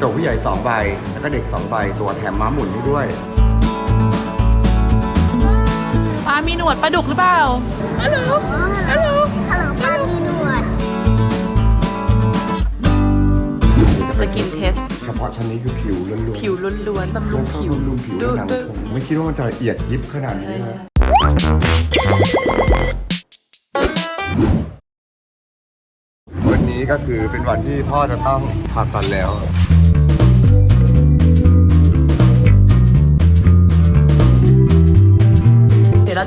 ตัวผู้ใหญ่2ใบ แล้วก็เด็ก2ใบ ตัวแถมม้าหมุนให้ด้วย ปลามีหนวดปลาดุกหรือเปล่าฮัลโหลฮัลโหลฮัลโหลป้ามีหนวดสกินเทส เฉพาะชั้นนี้คือผิวล้วนๆผิวล้วนๆบำรุงผิวบำรุงผิวดูหนังดูผมไม่คิดว่ามันจะละเอียดยิบขนาดนี้ใช่นะใช่วันนี้ก็คือเป็นวันที่พ่อจะต้องผ่าตัดแล้ว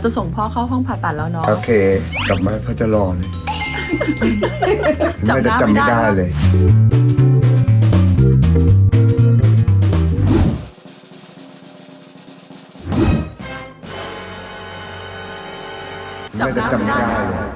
จะส่งพ่อเข้าห้องผ่าตัดแล้วเนาะ โอเค กลับมาพ่อจะรอเลยจำหน้าจำไม่ไม่ได้ได้เลย จำหน้าไม่ได้เลย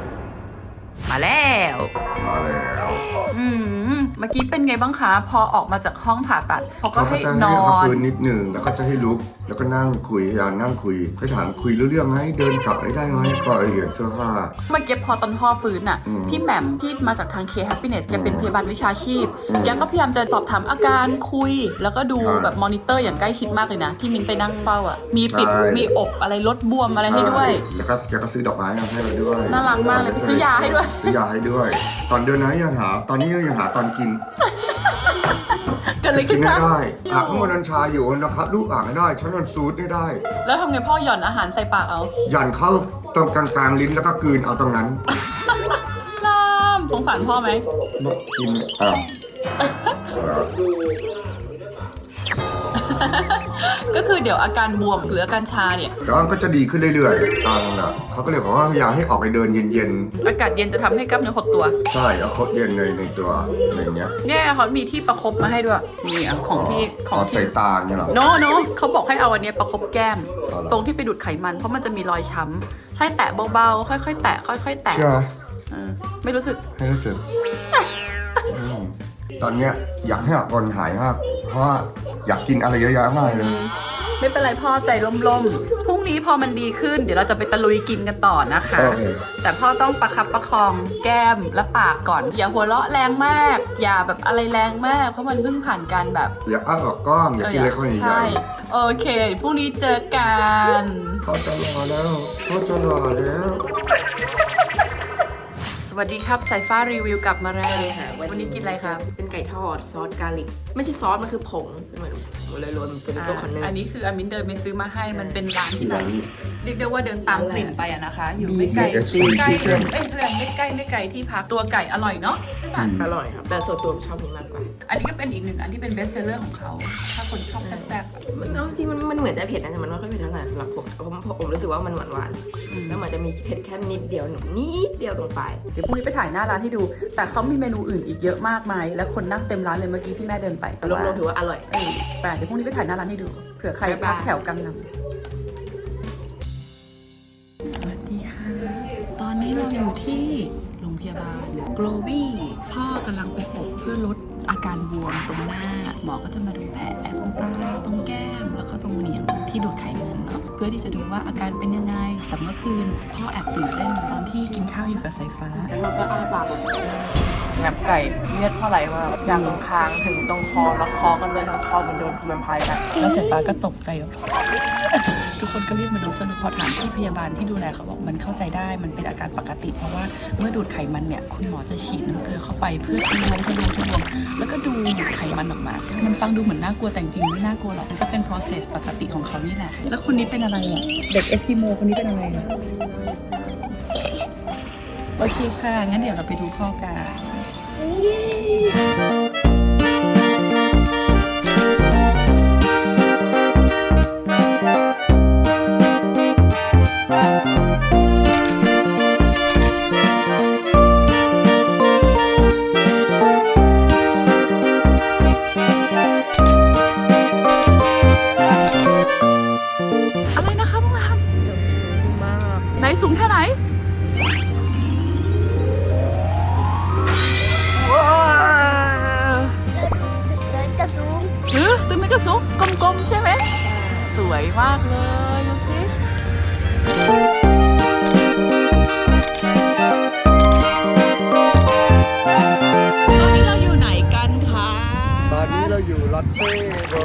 มาแล้ว มาแล้วอืมเมื่อกี้เป็นไงบ้างคะ พอออกมาจากห้องผ่าตัดเขาก็เขาก็ให้จะนให้อเขานคืนนิดหนึ่งแล้วก็จะให้ลุก แล้วก็นั่งคุยพยายามนั่งคุยเขาถามคุยรู้เรื่องไหมเดินกลับได้ไหมก็เห็นเสื้อผ้า เมื่อกี้พอตอนพ่อฟื้นอะ อืมพี่แหม่มที่มาจากทาง K Happiness แกเป็นพยาบาลวิชาชีพ อืมแกก็พยายามจะสอบถามอาการคุย แล้วก็ดูใช่แบบมอนิเตอร์อย่างใกล้ชิดมากเลยนะ ที่มินไปนั่งเฝ้าอะ มีปิดใช่ มีอบอะไรลดบวมอะไรให้ด้วยใช่แล้วก็แกก็ซื้อดอกไม้มาให้เราด้วยน่ารักมากเลยไปซื้อยาให้ด้วย ซื้อยาให้ด้วย ตอนเดินนะยังหา ตอนนี้ยังหาตอนกินเกิดอะไรกิขึ้นนไม่คะได้อ่างมันนันชาอยู่นะครับลูกอ่างไม่ได้ฉันมันซูดไม่ได้ แล้วทำไงพ่อหย่อนอาหารใส่ปากเอาหย่อนเข้าตรงกลางๆลิ้นแล้วก็กลืนเอาตรงนั้นลามสงสารพ่อไหมบอกกินอะ ก็คือเดี๋ยวอาการบวมหรืออาการชาเนี่ยแล้วมันก็จะดีขึ้นเรื่อยๆตามน่ะเขาก็เลยบอกว่าอยากให้ออกไปเดินเย็นอากาศเย็นจะทำให้กล้ามเนื้อหดตัว ๆ ใช่เอาคดเย็นในในตัวอะไรอย่างเงี้ยเนี่ยเขามีที่ประคบมาให้ด้วยนี่อะของที่ของใส่ที่ตาเนี่ยเหรอ โนโนเขาบอกให้เอาอันเนี้ยประคบแก้ม เอาเหรอ ตรงที่ไปดูดไขมัน เพราะมันจะมีรอยช้ำใช่แตะเบาๆ ค่อยๆ แตะค่อยๆ แตะเชื่อไหมเออไม่รู้สึก ให้รู้สึกอืม ตอนเนี้ยอยากให้อากรหายมากเพราะว่าอยากกินอะไรเยอะแยะมากเลย ไม่เป็นไรพ่อใจล่มๆพรุ่งนี้พอมันดีขึ้น เดี๋ยวเราจะไปตะลุยกินกันต่อนะคะ โอเค แต่พ่อต้องประคับประคองแก้มและปากก่อน อย่าหัวเราะแรงมาก อย่าแบบอะไรแรงมาก เพราะมันเพิ่งผ่านการแบบอย่าอ้าออกกล้องอย่ากินอะไรข้าวใหใช่ญ่โอเคพรุ่งนี้เจอกันๆพ่อจะรอแล้วพ่อจะรอแล้วส วัสดีครับสายฟ้ารีวิวกลับมาแล้วใช่ค่ะวันนี้กินอะไรครับ เป็นไก่ทอดซอสกาลิก ไม่ใช่ซอส มันคือผงเป็นเหมือนเลยรวมเป็นอ่าตัวคอนเนอร์อันนี้คืออามินเดินไปซื้อมาให้มันเป็นร้านที่แบบร้าน เรียกได้ว่าเดินตามอะไรกลิ่นไปอะนะคะ อยู่มีไม่ไกลมีไม่ไกล Chicken เอ้ยเพื่อนไม่ใกล้ไม่ไกลที่พักตัวไก่อร่อยเนาะใช่ปะอืมอร่อยครับ แต่ส่วนตัวชอบนี้มากกว่าอันนี้ก็เป็นอีกหนึ่งอันที่เป็นเบสเซอร์ของเขา ถ้าคนชอบแซ่บๆอะมันเอาจริงมันมันเหมือนจะเผ็ดนะแต่มันไม่ค่อยเผ็ดเท่าไหร่สำหรับผมผมผมรู้สึกว่ามันหวานหวานๆแล้วมันจะมีเผ็ดแค่นิดเดียวนิดเดียวตรงปลายเดี๋ยวพรุ่งนี้ไปถ่ายหน้าร้านให้ดู แต่เขามีเมนูอื่นอีกเยอะมากมาย และคนนั่งเต็มร้านเลยเมื่อกี้ที่แม่เดินไปแต่รวว่ามๆถือว่าอร่อย เออแต่เดี๋ยวพรุ่งนี้ไปถ่ายหน้าร้านให้ดู เผื่อใครบ๊ายบายพักแถวกังนำ นนี้เราอยู่ที่โรงพยาบาล g l o w y พ่อกำลังไปอบเพื่อลดอาการบวมตรงหน้า หมอก็จะมาดูแผลตรงตาตรงแก้ม แล้วก็ตรงเหนียงที่ดูดไขมันเนาะเพื่อที่จะดูว่าอาการเป็นยังไงแต่เมื่อคืนพ่อแอบตื่นเต้นตอนที่กินข้าวอยู่กับสายฟ้า แล้วเราก็อ้าปากแงบไก่เลือดเท่าไหร่มากจากตรงคางถึงตรงคอแล้วคอกันเลยทั้งคอเหมือนโดนคอมเมนพายกันแล้วสายฟ้าก็ตกใจแบบ ทุกคนก็รีบมาดูสนุกพอถามที่พยาบาลที่ดูแลเขาบอกมันเข้าใจได้มันเป็นอาการปกติ เพราะว่าเมื่อดูดไขมันเนี่ยคุณหมอจะฉีดน้ำเกลือเข้าไปเพื่อทะลวงทะลวงทะลวงแล้วก็ดูดไขมันออกมา มันฟังดูเหมือนน่ากลัวแต่จริงไม่น่ากลัวหรอกมันก็เป็น process ปกติของเขานี่แหละแล้วคนนี้เป็นอะไรอะเด็กเอสกิโมคนนี้เป็นอะไรอะโอเคค่ะงั้นเดี๋ยวเราไปดูพ่อกัน ตอนนี้เราอยู่ไหนกันคะตอนนี้เราอยู่ลอตเต้โร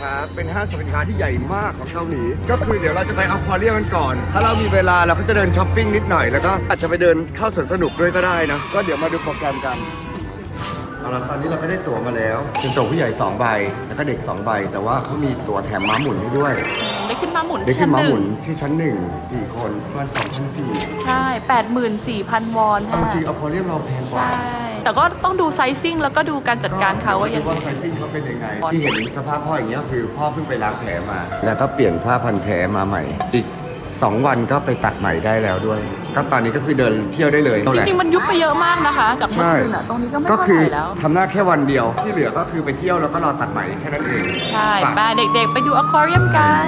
ครับเป็นห้างสรรพสินค้าที่ใหญ่มากของเกาหลีก็คือเดี๋ยวเราจะไปอควาเรียมกันก่อน ถ้าเรามีเวลาเราก็จะเดินช้อปปิ้งนิดหน่อยแล้วก็อาจจะไปเดินเข้าสวนสนุกด้วยก็ได้นะก็เดี๋ยวมาดูโปรแกรมกันเอาละตอนนี้เราก็ได้ตั๋วมาแล้วเป็นตั๋วผู้ใหญ่2ใบแล้วก็เด็ก2ใบแต่ว่าเขามีตั๋วแถมม้าหมุนให้ด้วยได้ขึ้นมาหมุนได้ขึ้นม้าหมุนชั้ที่ชั้นหนึ่งสี่คนประมาณสองพันสี่ใช่84,000วอนเอาค่ะจริงอควาเรียมเราแพงกว่าใช่แต่ก็ต้อง ดูไซซิ่งแล้วก็ดูการจัดการเขาว่ายังดูไงว่าไซซิ่งเขาเป็นยังไง ที่เห็นสภาพพ่ออย่างเงี้ยคือพ่อเพิ่งไปล้างแผลมา แล้วก็เปลี่ยนผ้าพันแผลมาใหม่ อีก 2 วันก็ไปตัดใหม่ได้แล้วด้วย ก็ตอนนี้ก็คือเดินเที่ยวได้เลยจริงๆ มันยุบไปเยอะมากนะคะ จากเมื่อใช่คืนอะตรงนี้ก็ไม่ก็เท่าคือไหร่แล้ว ทำหน้าแค่วันเดียวที่เหลือก็คือไปเที่ยวแล้วก็รอตัดใหม่แค่นั้นเองใช่ไป ไปเด็กๆ ไปดูอควาเรียมกัน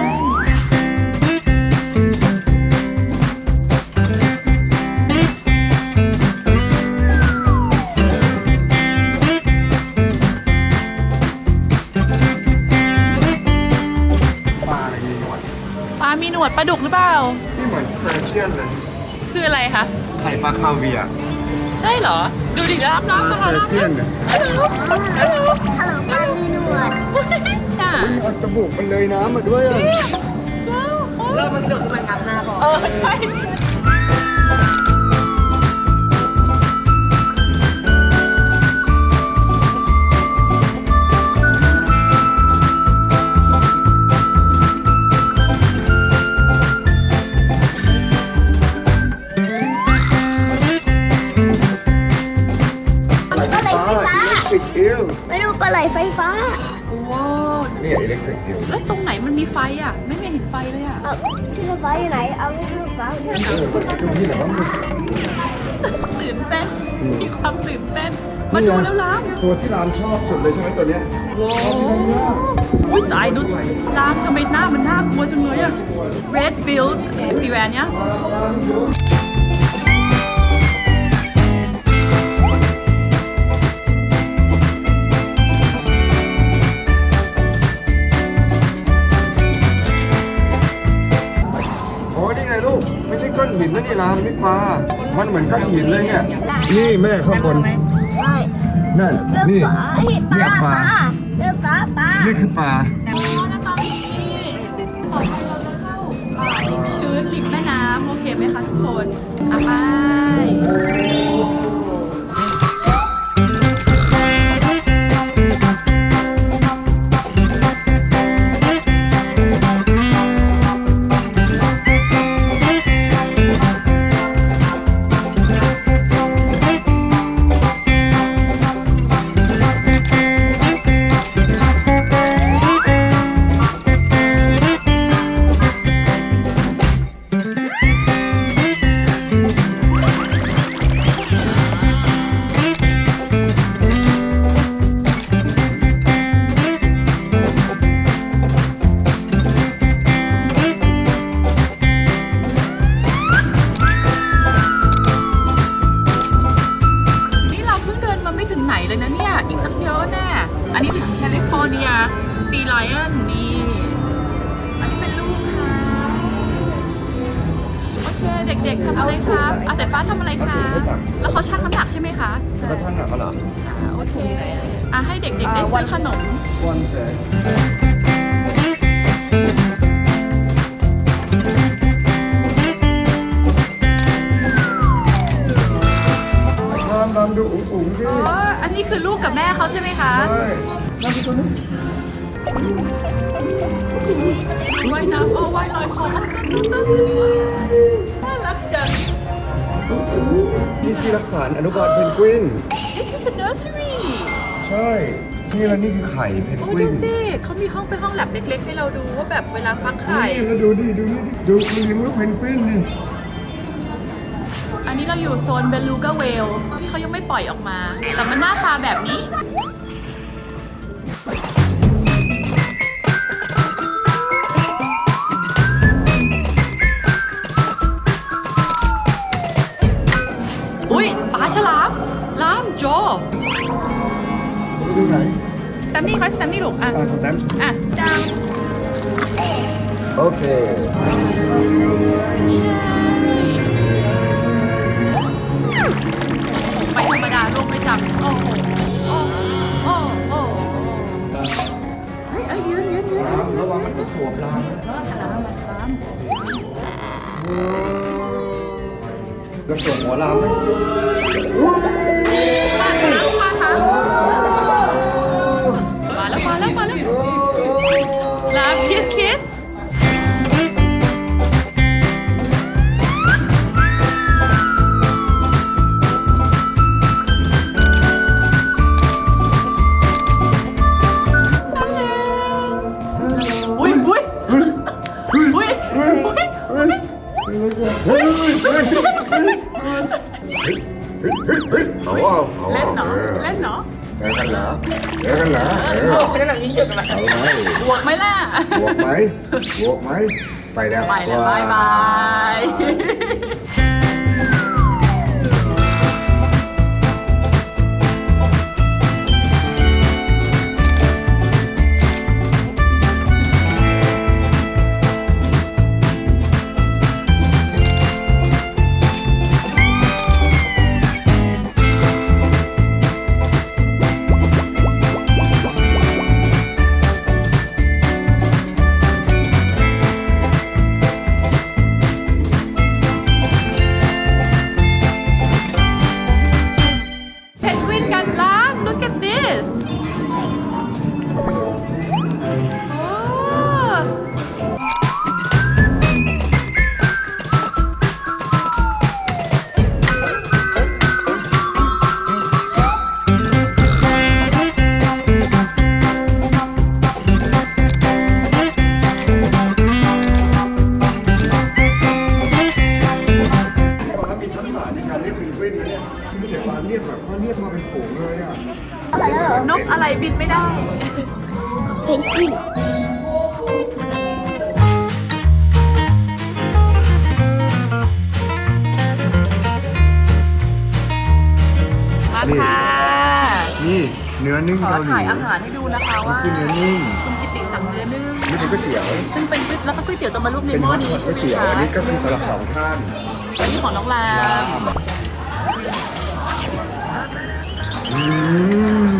เหมือนสเตอร์เชียนเลย คืออะไรคะ ไข่ปลาคาเวียร์ใช่เหรอ ดูดิรับรับสนะคะเตอรัร์บเชียนเนี่ยฮัลโหลฮัลโหลฮัลโหลปลามีหนวดจ้าเอาจมูกมันเลยน้ำมาด้วยอะ แล้วมันกระโดดขึ้นมางับหน้าบอก เออใช่ เนี่ยอิเล็กทริกอิลแล้วตรงไหนมันมีไฟอะ ไม่เห็นไฟเลยอะ เอาที่ไฟฟ้าอยู่ไหน เอาที่ไฟฟ้าอยู่ไหนดูที่ไหนบ้างตื่นเต้น มีความตื่นเต้น มาดูแล้วล้างตัวที่รามชอบสุดเลยใช่ไหมตัวเนี้ยว้าวอุ๊ยตายดูล้างทำไมหน้ามันน่ากลัวจังเลยอะ Red Build มีแวนยังโนหินนะนี่รามนี่ปลามันเหมือนก้อนหินเลยเนี่ย นี่แม่ข้างบนใช่นั่นเรือนี่ฟ้าเห็นปเนี่ลายปปลาลาเรือฟ้าปลา นี่คือปลา วันแต่รามรามดูอุ๋งอุ๋งดิอ๋อ อันนี้คือลูกกับแม่เขาใช่ไหมคะ ใช่รามดูตัวนี้ว่ายน้ำเอาว่ายลอยคอน่ารักจัง นี่ที่รักษาอนุบาลเพนกวิน This is a nursery ใช่ นี่แล้วนี่คือไข่เพนโอ้กวิดูนสิเขามีห้องเป็นห้องแลบเล็ก ๆ ให้เราดูว่าแบบเวลาฟักไข่ นี่แล้วดูดิดูนี่ดิดูเขาเลี้ยงลูกเพนกวินนี่ อันนี้เราอยู่โซนเบลูกาเวลที่เขายังไม่ปล่อยออกมา แต่มันหน้าตาแบบนี้ มนี่เขาสแตมนี่ลูกอะ อ่าสแตมอะจังโอเค ไปธรรมดาลูกไม่จับโอ้โหโอ้โหโอ้โอ้โหเฮ้อ้ยยืนยืนยื้างระวังมันจะสวมล้างนะล้ามล้ามจะสวมหัวล้างไหมปาค้างปลาค้ เอาเอาเอาเล่นเนาะเล่นเนาะเล่นกันเหรอเล่นกันเหรอเออไม่ได้หนังยิ่งเยอะกันนะเอาไหมบวกไหมล่ะ บวกไหมบวกไหมไปแล้วไปแล้วบายบาย นกวินนะเนี่ยคือเดี๋ยวฟ้าเรียกแบบว่าเรียกมาเป็นฝูงเลยอะนกอะไรบินไม่ได้ เพนกวินมาค่ะนี่เนื้อนึ่งขอเกาหลีถ่ายอาหารให้ดูนะคะมันว่าคือเนื้อนึ่งคุณกิติสั่งเนื้อนึ่งไม่ใช่ก๋วยเตี๋ยว ซึ่งเป็นก๋วยแล้วก็ก๋วยเตี๋ยวจะมารูปในเป็นหม้อฮอตนี้พอตใช่ก๋วยไหมเตี๋ยวคะอันนี้ก็คือสำหรับสองท่านอันนี้ของน้องลาม อืม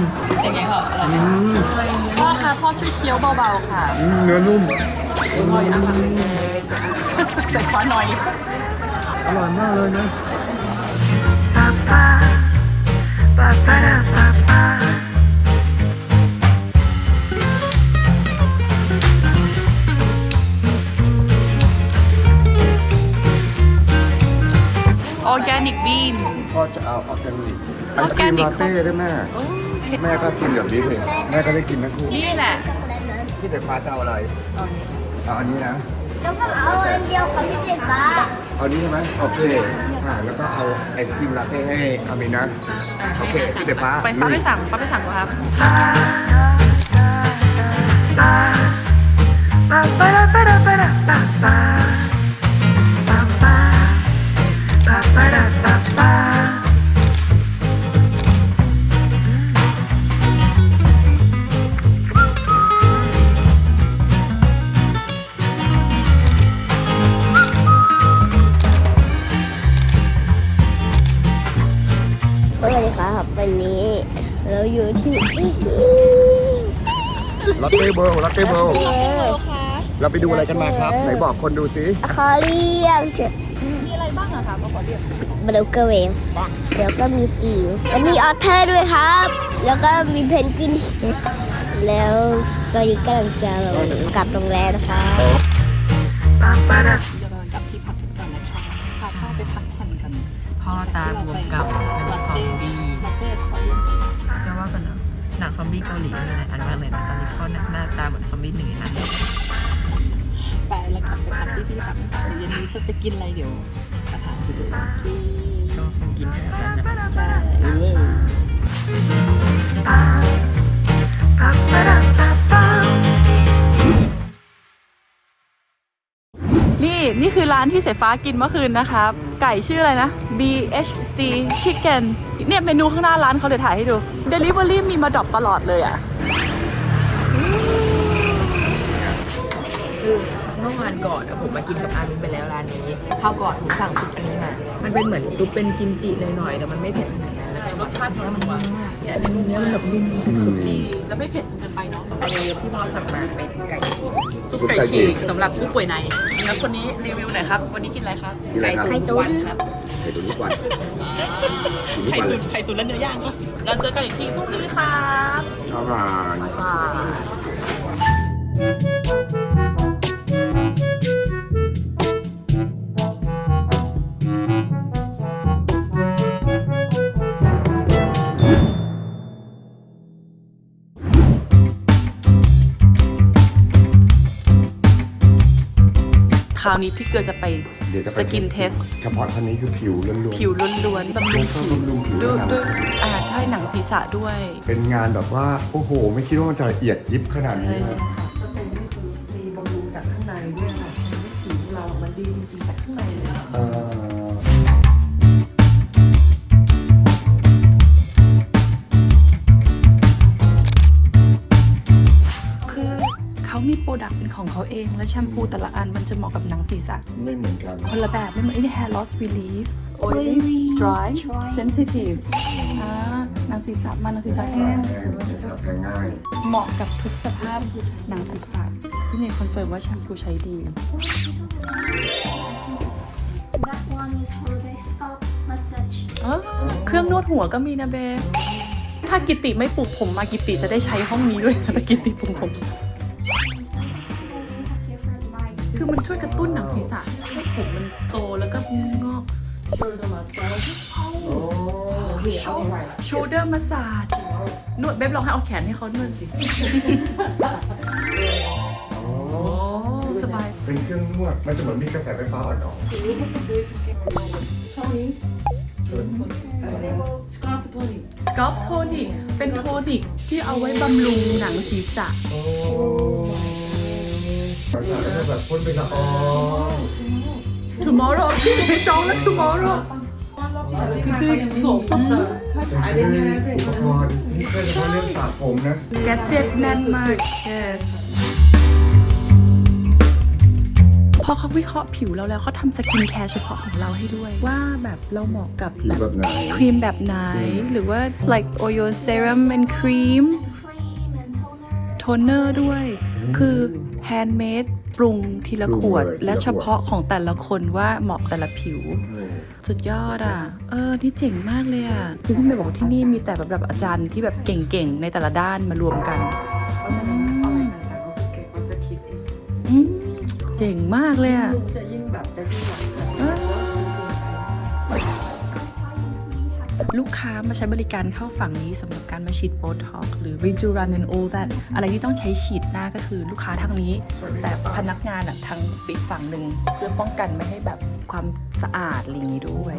เป็นไงเหรออะไรอืมพ่อคะพ่อช่วยเคี้ยวเบาๆค่ะอืมเนื้อนุ่ม พ่ออย่าอาหารเลยสึกใส่ฟ้าหน่อย อร่อยมากเลยนะอ อร์แกนิกบีนพ่อจะเอาออร์แกนิกไอศครีม Organic ลาเต้ได้แม่ แม่ก็กินแบบนี้เลย แม่ก็ได้กินนะครูนี่แหละ พี่แต่ฟ้าจะเอาอะไรเอาอันนี้นะ แล้วก็เอาอันเดียวกับพี่เด็กฟ้าเอานี้ใช่ไหมโอเคอ่าแล้วก็เอาไอศครีมลาเต้ให้อามินนะโอเคพี่แต่ฟ้าไปป้าไปลุยสั่งป้าไปสั่งก่อนครับสวั ลาเต้เบิร์ลลาเต้เบิร์ลเออเราไปดูอะไรกันมาครับ ไหนบอกคนดูสิคอเรียมมีอะไรบ้างอะคะก็ขอเรียกบรูเกอร์เวลแล้วก็มีสีแล้วมีออเทอร์ด้วยครับ แล้วก็มีเพนกวิน แล้วตอนนี้กำลังจะกลับโรงแรมนะคะเดี๋ยวเรากลับที่พักกันก่อนนะคะพาพ่อไปพักผ่อนกันพ่อตาบวมกับเป็นซอมบี้ หนังซอมบี้เกาหลีมีหลายอันมากเลยนะตอนนี้พ่อหน้าตาเหมือนซอมบี้หนึ่งในนั้นไปแล้วกลับไปพักที่ที่พักเย็นนี้จะไปกินอะไรเดี๋ยวมาถามดูที่ก็คงกินแค่นั้นนะใช่เออนี่นี่คือร้านที่เสฟ้ากินเมื่อคืนนะครับ ไก่ชื่ออะไรนะ BHC Chicken เนี่ยเมนูข้างหน้าร้านเขาเลยถ่ายให้ดู Delivery มีมาดรอปตลอดเลยอะคือเมื่อวานก่อนอะผมมากินกับอามินไปแล้วร้านนี้ข้าวก่อนผมสั่งซุปอันนี้มา มันเป็นเหมือนซุปเป็นกิมจิหน่อยๆแต่มันไม่เผ็ดขนาดนั้น รสชาติของมันว่าเนี่ยเนื้อมันแบบนุ่มสุกดีแล้วไม่เผ็ดจนเกินไปเนาะอันนี้ที่เราสั่งมาเป็นไก่ฉีกซุปไก่ฉีกสำหรับผู้ป่วยในแล้วคนนี้รีวิวหน่อยครับ วันนี้กินอะไรครับกินอะไรครับไข่ตุ๋นครับไข่ตุ๋นทุกวันกินทุกไข่วันเลตุ๋ยนไข่ตุ๋นและเนื้อย่างก็เราเจอกันอีกทีพรุ่งนี้ครับชอบมากบ๊ายบาย คราวนี้พี่เกลือจะไปเดี๋ยวจะไปสกินเทส เฉพาะท่านนี้คือผิวล้วนๆ ผิวล้วนๆบำรุงผิวบำรุงผิวด้วยหนัง ด้วยอ่าใช่หนังศีรษะด้วย เป็นงานแบบว่า โอ้โห ไม่คิดว่ามันจะละเอียดยิบขนาดนี้นะสเต็ม เป็นของเขาเอง และแชมพูแต่ละอันมันจะเหมาะกับหนังศีรษะ ไม่เหมือนกัน คนละแบบไม่เหมือนไอ้นี่ hair loss relief oily dry sensitive อ่าหนังศีรษะมันหนังศีรษะแห้งแพงแพงง่าย เหมาะกับทุกสภาพหนังศีรษะพี่เมย์คอนเฟิร์มว่าแชมพูใช้ดี That one is for the scalp massage. เออเครื่องนวดหัวก็มีนะเบถ้ากิติไม่ปลูกผมมากิติจะได้ใช้ห้องนี้ด้วยนะถ้ากิติปลูกผม คือมันช่วยกระตุ้นหนังศีรษะให้ผมมันโตแล้วก็งอก shoulder massage นวดเบบลองให้เอาแขนให้เขานวดสิอ๋อโอ้สบาย เป็นเครื่องนวด มันจะเหมือนมีกระแสไฟฟ้าอ่อน scalp tonic เป็นโทนิกที่เอาไว้บำรุงหนังศีรษะๆโอ้ แล้วก็แบบพ่นเป็นละออง tomorrow พี่ไปจองแล้ว tomorrow เป็นอุปกรณ์นี่แค่เฉพาะเรื่องสระผมนะ แกเจ็ตแน่นมากพอเขาวิเคราะห์ผิวเราแล้วเขาทำสกินแคร์เฉพาะของเราให้ด้วย ว่าแบบเราเหมาะกับผิวแบบไหนครีมแบบไหน หรือว่า like oil serum and cream Cream and toner. โทนเนอร์ด้วย คือแฮนด์เมดปรุงทีละขวดปรุงเลยและทีละขวดเฉพาะของแต่ละคนว่าเหมาะแต่ละผิว สุดยอดอะ เออ นี่เจ๋งมากเลยอะ คือพี่เมย์บอกว่าที่นี่มีแต่แบบแบบอาจารย์ที่แบบเก่งๆ ในแต่ละด้านมารวมกันเพราะฉะนั้นอะไรต่างๆก็คือเก็บมันจะคิดเองอืมเจ๋งมากเลยอะลุงจะยิ่งแบบจะยิ่ง ลูกค้ามาใช้บริการเข้าฝั่งนี้สำหรับการมาฉีดโบท็อกหรือ Rejuvenan and all that อะไรที่ต้องใช้ฉีดหน้าก็คือลูกค้าทางนี้ แต่พนักงานอะทางอีกฝั่งหนึ่งเพื่อป้องกันไม่ให้แบบความสะอาดอะไรอย่างนี้ด้วย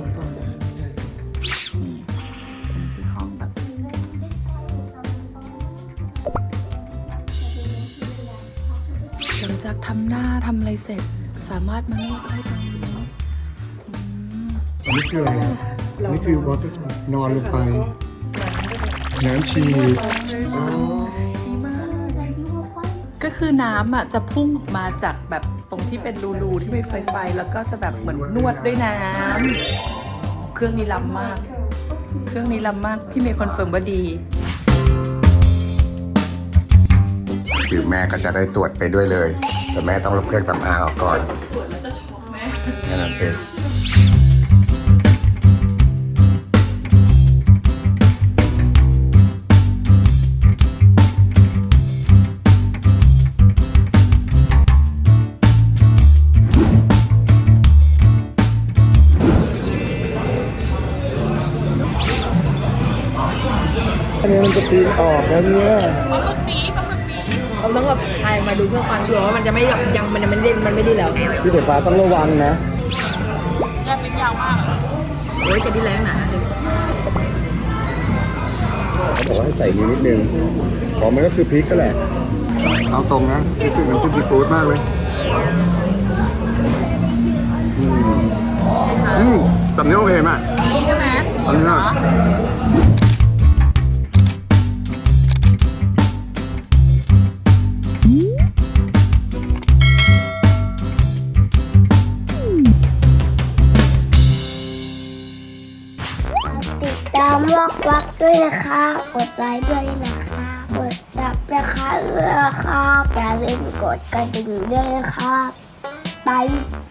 นี่อันนี้คือห้องแบบหลังจากทำหน้าทำอะไรเสร็จ สามารถมานวดได้ตรงนี้อืมอันนี้คืออะไรอะอั นนี่คือ water spa นอนลงไป น้ำฉีด Then you will find ก็คือน้ำอะจะพุ่งออกมาจากแบบตรงที่เป็นรูๆที่มีไฟไฟแล้วก็จะแบบเหมือนนวดด้วยน้ำเครื่องนี้ล้ำมาก เครื่องนี้ล้ำมาก พี่เมย์คอนเฟิร์มว่าดีผิวแม่ก็จะได้ตรวจไปด้วยเลย แต่แม่ต้องลบเครื่องสำอางออกก่อนตรวจแล้วจะช็อกแม่แค่นั้นเอง อันนี้มันจะปีนออกแล้วเนี่ยเราต้องแบบพายมาดูเพื่อความชัวร์ว่ามันจะไม่แบบยังมันมันไม่ได้มันไม่ได้แล้วพี่สายฟ้าต้องระวังนะแยกลิ้นยาวมากเฮ้ยจะดีแรงหนาเขาบอกว่าให้ใส่นิ้นิดนึงของมันก็คือพริกก็แหละ เอาตรงนะนี่คือมันจิ้มซีฟู้ดมากเลยอืมอืมแบบนี้โอเคมากใช่ไหมอันนี้นะ นะคะกดไลค์ด้วยนะคะกดซับนะคะด้วยนะคะอย่าลืมกดกระดิ่งด้วยนะคะไป